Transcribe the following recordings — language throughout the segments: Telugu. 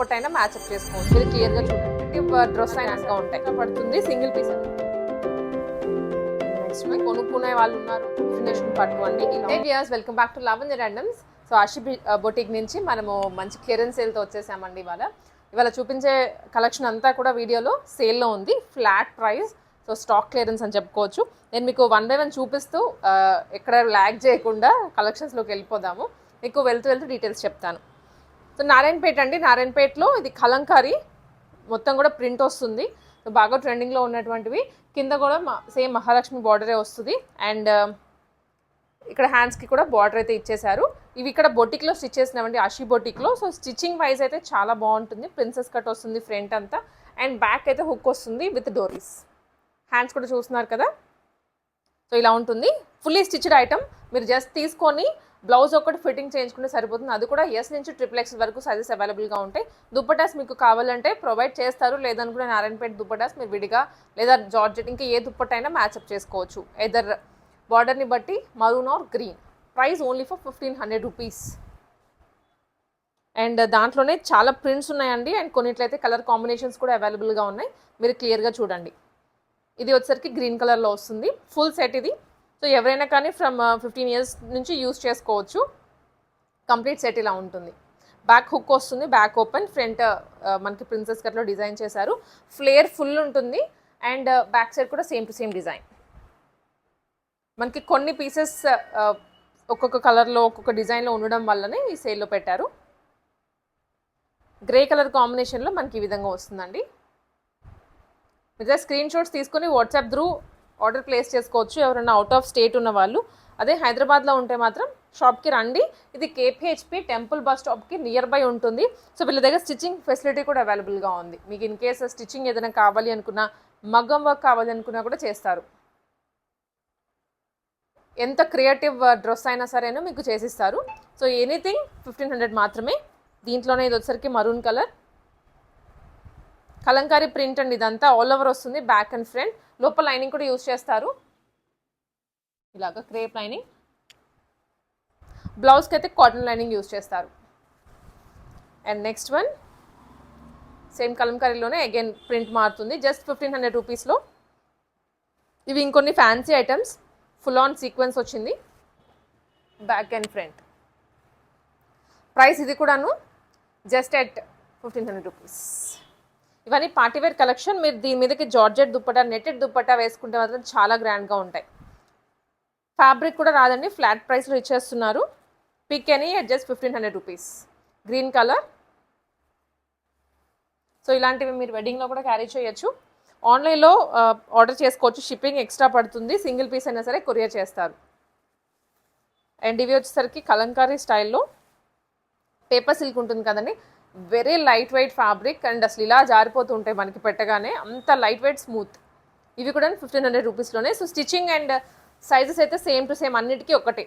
దుప్పట్ అయినా మ్యాచ్అప్ చేసుకోవచ్చు ఇది క్లియర్గా చూడండి. డ్రెస్ అయినా ఉంటాయి పడుతుంది సింగిల్ పీస్ నెక్స్ట్ కొనుక్కునే వాళ్ళు ఉన్నారు. డెస్టినేషన్ పట్టు అండి welcome back to love randoms so Ashi boutique నుంచి మనము మంచి క్లియరెన్స్ సేల్తో వచ్చేసామండి ఇవాళ. ఇవాళ చూపించే కలెక్షన్ అంతా కూడా వీడియోలో సేల్లో ఉంది. Flat price so stock clearance అని చెప్పుకోవచ్చు. నేను మీకు వన్ బై వన్ చూపిస్తూ ఆ, ఎక్కడ ల్యాగ్ చేయకుండా కలెక్షన్స్లోకి వెళ్ళిపోదాము. మీకు వెళ్తూ వెళ్తూ డీటెయిల్స్ చెప్తాను. సో నారాయణపేట అండి నారాయణపేటలో ఇది కలంకారీ. మొత్తం కూడా ప్రింట్ వస్తుంది. సో బాగా ట్రెండింగ్లో ఉన్నటువంటివి. కింద కూడా సేమ్ మహాలక్ష్మి బార్డరే వస్తుంది. అండ్ ఇక్కడ హ్యాండ్స్కి కూడా బార్డర్ అయితే ఇచ్చేశారు. ఇవి ఇక్కడ బొటిక్లో స్టిచ్ చేసినామండి అషి బొటిక్లో సో స్టిచ్చింగ్ వైజ్ అయితే చాలా బాగుంటుంది. ప్రిన్సెస్ కట్ వస్తుంది ఫ్రంట్ అంతా. అండ్ బ్యాక్ అయితే హుక్ వస్తుంది విత్ డోరీస్. హ్యాండ్స్ కూడా చూస్తున్నారు కదా? సో ఇలా ఉంటుంది. Fully stitched item. మీరు జస్ట్ తీసుకొని బ్లౌజ్ ఒకటి ఫిట్టింగ్ చేయించుకుంటే సరిపోతుంది. అది కూడా ఎస్ నుంచి ట్రిపుల్ ఎక్స్ వరకు సైజెస్ అవైలబుల్గా ఉంటాయి. దుప్పటాస్ మీకు కావాలంటే ప్రొవైడ్ చేస్తారు. లేదనుకుంటే నారాయణపేట దుప్పటాస్ మీరు విడిగా లేదా జార్జెట్ ఇంకా ఏ దుప్పట అయినా మ్యాచ్అప్ చేసుకోవచ్చు. ఎదర్ బార్డర్ని బట్టి maroon or green price only for fifteen hundred rupees and దాంట్లోనే చాలా ప్రింట్స్ ఉన్నాయండి. అండ్ కొన్నిట్లయితే కలర్ కాంబినేషన్స్ కూడా అవైలబుల్గా ఉన్నాయి. మీరు క్లియర్గా చూడండి. ఇది వచ్చేసరికి గ్రీన్ కలర్లో వస్తుంది. ఫుల్ సెట్ ఇది. సో ఎవరైనా కానీ ఫ్రమ్ ఫిఫ్టీన్ ఇయర్స్ నుంచి యూస్ చేసుకోవచ్చు. కంప్లీట్ సెట్ ఇలా ఉంటుంది. బ్యాక్ హుక్ వస్తుంది బ్యాక్ ఓపెన్ ఫ్రంట్ మనకి ప్రిన్సెస్ కట్లో డిజైన్ చేశారు. ఫ్లేర్ ఫుల్ ఉంటుంది అండ్ బ్యాక్ సైడ్ కూడా సేమ్ టు సేమ్ డిజైన్ మనకి కొన్ని పీసెస్ uh, uh, ఒక్కొక్క కలర్లో ఒక్కొక్క డిజైన్లో ఉండడం వల్లనే ఈ సేల్లో పెట్టారు. గ్రే కలర్ కాంబినేషన్లో మనకి ఈ విధంగా వస్తుందండి. మీరు స్క్రీన్ షాట్స్ తీసుకొని వాట్సాప్ త్రూ ఆర్డర్ ప్లేస్ చేసుకోవచ్చు. ఎవరైనా అవుట్ ఆఫ్ స్టేట్ ఉన్న వాళ్ళు అదే హైదరాబాద్లో ఉంటే మాత్రం షాప్కి రండి. ఇది కేపీహెచ్పి టెంపుల్ బస్ స్టాప్కి నియర్ బై ఉంటుంది. సో వీళ్ళ దగ్గర స్టిచ్చింగ్ ఫెసిలిటీ కూడా అవైలబుల్గా ఉంది. మీకు ఇన్ కేస్ స్టిచ్చింగ్ ఏదైనా కావాలి అనుకున్నా మగ్గం వర్క్ కావాలి అనుకున్నా కూడా చేస్తారు. ఎంత క్రియేటివ్ డ్రెస్ uh, అయినా సరేనో మీకు చేసిస్తారు. సో ఎనీథింగ్ ఫిఫ్టీన్ హండ్రెడ్ మాత్రమే. దీంట్లోనే ఇది వచ్చేసరికి మరూన్ కలర్ కలంకారీ ప్రింట్ అండి ఇదంతా. ఆల్ ఓవర్ వస్తుంది బ్యాక్ అండ్ ఫ్రంట్ లోపల లైనింగ్ కూడా యూస్ చేస్తారు. ఇలాగ క్రేప్ లైనింగ్ బ్లౌజ్కి అయితే కాటన్ లైనింగ్ యూస్ చేస్తారు. అండ్ నెక్స్ట్ వన్ సేమ్ కలంకారీలోనే అగైన్ ప్రింట్ మారుతుంది. జస్ట్ ఫిఫ్టీన్ హండ్రెడ్ రూపీస్లో ఇవి ఇంకొన్ని fancy items full on sequins వచ్చింది. బ్యాక్ అండ్ ఫ్రంట్ ప్రైస్ ఇది కూడాను just at fifteen hundred rupees ఇవన్నీ పార్టీవేర్ కలెక్షన్. మీరు దీని మీదకి జార్జెట్ దుప్పట నెట్టెడ్ దుప్పట వేసుకుంటే మాత్రం చాలా గ్రాండ్గా ఉంటాయి. ఫ్యాబ్రిక్ కూడా రాదండి. ఫ్లాట్ ప్రైస్లో ఇచ్చేస్తున్నారు. పిక్ అని just fifteen hundred rupees green colour so ఇలాంటివి మీరు వెడ్డింగ్లో కూడా క్యారీ చేయొచ్చు. ఆన్లైన్లో ఆర్డర్ చేసుకోవచ్చు. షిప్పింగ్ ఎక్స్ట్రా పడుతుంది. సింగిల్ పీస్ అయినా సరే కొరియర్ చేస్తారు. అండ్ ఇవి వచ్చేసరికి కలంకారీ స్టైల్లో పేపర్ సిల్క్ ఉంటుంది కదండి. Very light weight fabric and అసలు ఇలా జారిపోతుంటాయి మనకి పెట్టగానే అంత లైట్ వెయిట్ స్మూత్ ఇవి కూడా ఫిఫ్టీన్ హండ్రెడ్ రూపీస్లోనే సో స్టిచ్చింగ్ అండ్ సైజెస్ అయితే సేమ్ టు సేమ్ అన్నిటికీ ఒకటే.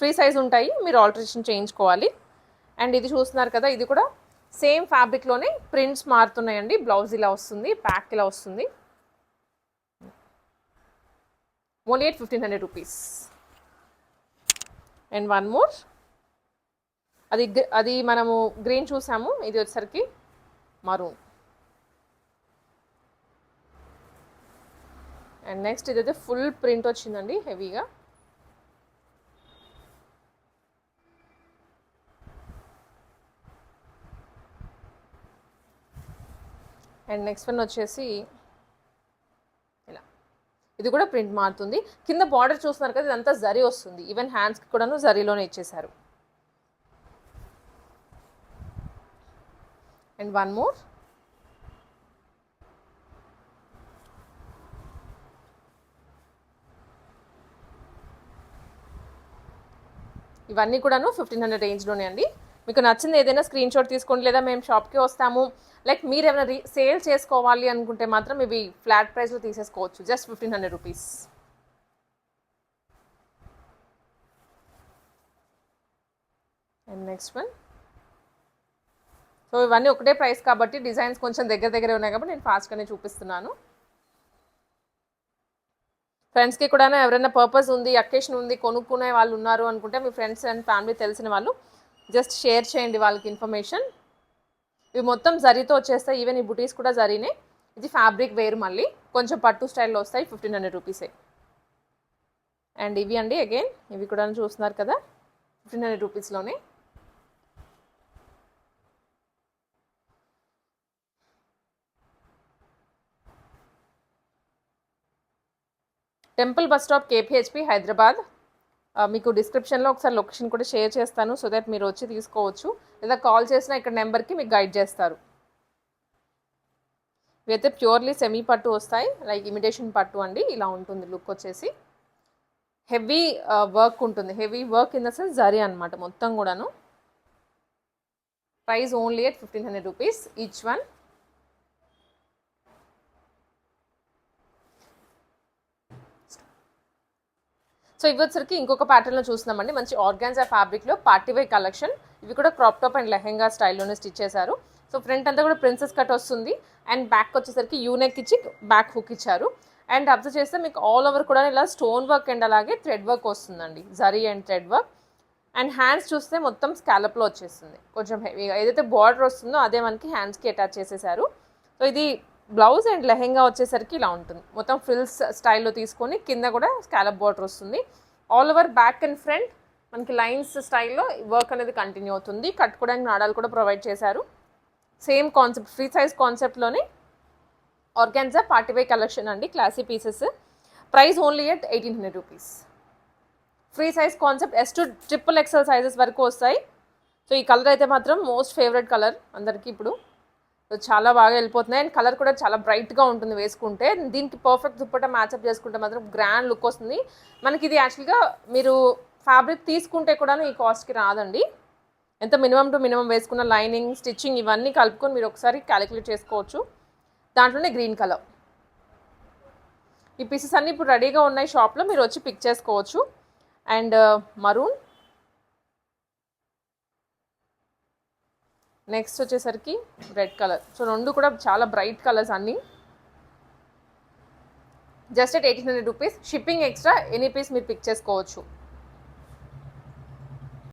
ఫ్రీ సైజ్ ఉంటాయి. మీరు ఆల్టరేషన్ చేయించుకోవాలి. అండ్ ఇది చూస్తున్నారు కదా ఇది కూడా సేమ్ ఫ్యాబ్రిక్లోనే ప్రింట్స్ మారుతున్నాయండి. బ్లౌజ్ ఇలా వస్తుంది ప్యాక్ ఇలా వస్తుంది. Only eight fifteen hundred rupees and one more అది అది మనము గ్రీన్ చూసాము. ఇది వచ్చేసరికి మరూన్ అండ్ నెక్స్ట్ ఇదైతే ఫుల్ ప్రింట్ వచ్చిందండి హెవీగా అండ్ నెక్స్ట్ వన్ వచ్చేసి ఇలా. ఇది కూడా ప్రింట్ మారుతుంది. కింద బార్డర్ చూస్తున్నారు కదా ఇదంతా జరీ వస్తుంది. ఈవెన్ హ్యాండ్స్కి కూడాను జరీలోనే ఇచ్చేసారు అండ్ వన్ మోర్ ఇవన్నీ కూడాను ఫిఫ్టీన్ హండ్రెడ్ రేంజ్లోనే అండి. మీకు నచ్చింది ఏదైనా స్క్రీన్ షాట్ తీసుకోండి లేదా మేము షాప్కి వస్తాము. లైక్ మీరు ఏమైనా రీ సేల్ చేసుకోవాలి అనుకుంటే మాత్రం ఇవి ఫ్లాట్ ప్రైస్లో తీసేసుకోవచ్చు. Just fifteen hundred rupees and next one so ఇవన్నీ ఒకటే ప్రైస్ కాబట్టి డిజైన్స్ కొంచెం దగ్గర దగ్గర ఉన్నాయి కాబట్టి నేను ఫాస్ట్గానే చూపిస్తున్నాను. ఫ్రెండ్స్కి కూడా ఎవరైనా పర్పస్ ఉంది అకేషన్ ఉంది కొనుక్కునే వాళ్ళు ఉన్నారు అనుకుంటే మీ ఫ్రెండ్స్ అండ్ ఫ్యామిలీ తెలిసిన వాళ్ళు జస్ట్ షేర్ చేయండి వాళ్ళకి ఇన్ఫర్మేషన్ ఇవి మొత్తం జరీతో వచ్చేస్తాయి ఈవెన్ ఈ బుటీస్ కూడా జరీనే. ఇది ఫ్యాబ్రిక్ వేరు మళ్ళీ. కొంచెం పట్టు స్టైల్లో వస్తాయి ఫిఫ్టీన్ హండ్రెడ్ రూపీసే అండ్ ఇవి అండి అగైన్ ఇవి కూడా చూస్తున్నారు కదా fifteen hundred రూపీస్లోనే temple bus stop KPHB Hyderabad. మీకు డిస్క్రిప్షన్లో ఒకసారి లొకేషన్ కూడా షేర్ చేస్తాను సో దట్ మీరు వచ్చి తీసుకోవచ్చు. లేదా కాల్ చేసినా ఇక్కడ నెంబర్కి మీకు గైడ్ చేస్తారు. ఇవైతే ప్యూర్లీ సెమీ పట్టు వస్తాయి లైక్ ఇమిటేషన్ పట్టు అండి ఇలా ఉంటుంది లుక్ వచ్చేసి. హెవీ వర్క్ ఉంటుంది. Heavy work in the sense zari అనమాట మొత్తం కూడాను. Price only at fifteen hundred rupees each one so ఇవ్వసరికి ఇంకొక ప్యాటర్న్లో చూస్తున్నామండి. మంచి ఆర్గాన్జా ఫ్యాబ్రిక్లో పార్టీ వై కలెక్షన్ ఇవి కూడా క్రాప్ టాప్ అండ్ లెహెంగా స్టైల్లోనే స్టిచ్ చేశారు. సో ఫ్రంట్ అంతా కూడా ప్రిన్సెస్ కట్ వస్తుంది. అండ్ బ్యాక్ వచ్చేసరికి యూనెక్ ఇచ్చి బ్యాక్ హుక్ ఇచ్చారు. అండ్ అబ్జర్వ్ చేస్తే మీకు ఆల్ ఓవర్ కూడా ఇలా స్టోన్ వర్క్ అండ్ అలాగే థ్రెడ్ వర్క్ వస్తుందండి. Zari and thread work and hands చూస్తే మొత్తం స్కాలప్లో వచ్చేస్తుంది. కొంచెం హెవీగా ఏదైతే బార్డర్ వస్తుందో అదే మనకి హ్యాండ్స్కి అటాచ్ చేసేసారు. సో ఇది బ్లౌజ్ అండ్ లెహెంగా వచ్చేసరికి ఇలా ఉంటుంది. మొత్తం ఫ్రిల్స్ స్టైల్లో తీసుకొని కింద కూడా స్కాలప్ బార్డర్ వస్తుంది. All over back and front మనకి లైన్స్ స్టైల్లో వర్క్ అనేది కంటిన్యూ అవుతుంది. కట్టుకోవడానికి నాడాలు కూడా ప్రొవైడ్ చేశారు. సేమ్ కాన్సెప్ట్ ఫ్రీ సైజ్ కాన్సెప్ట్లోనే ఆర్గాన్జా పార్టీ వే కలెక్షన్ అండి classy pieces price only at eighteen hundred rupees free size concept S to triple XL sizes వరకు వస్తాయి. సో ఈ కలర్ అయితే మాత్రం మోస్ట్ ఫేవరెట్ కలర్ అందరికీ ఇప్పుడు చాలా బాగా వెళ్ళిపోతున్నాయి. అండ్ కలర్ కూడా చాలా బ్రైట్గా ఉంటుంది వేసుకుంటే. దీనికి పర్ఫెక్ట్ దుప్పట మ్యాచ్అప్ చేసుకుంటే మాత్రం గ్రాండ్ లుక్ వస్తుంది. మనకి ఇది యాక్చువల్గా మీరు ఫ్యాబ్రిక్ తీసుకుంటే కూడా ఈ కాస్ట్కి రాదండి. ఎంత మినిమం టు మినిమం వేసుకున్న లైనింగ్ స్టిచ్చింగ్ ఇవన్నీ కలుపుకొని మీరు ఒకసారి క్యాలిక్యులేట్ చేసుకోవచ్చు. దాంట్లోనే గ్రీన్ కలర్. ఈ పీసెస్ అన్నీ ఇప్పుడు రెడీగా ఉన్నాయి షాప్లో. మీరు వచ్చి పిక్ చేసుకోవచ్చు. And uh, maroon. నెక్స్ట్ వచ్చేసరికి రెడ్ కలర్ సో రెండు కూడా చాలా బ్రైట్ కలర్స్ అన్నీ. Just eighteen hundred rupees shipping extra any piece మీరు పిక్ చేసుకోవచ్చు.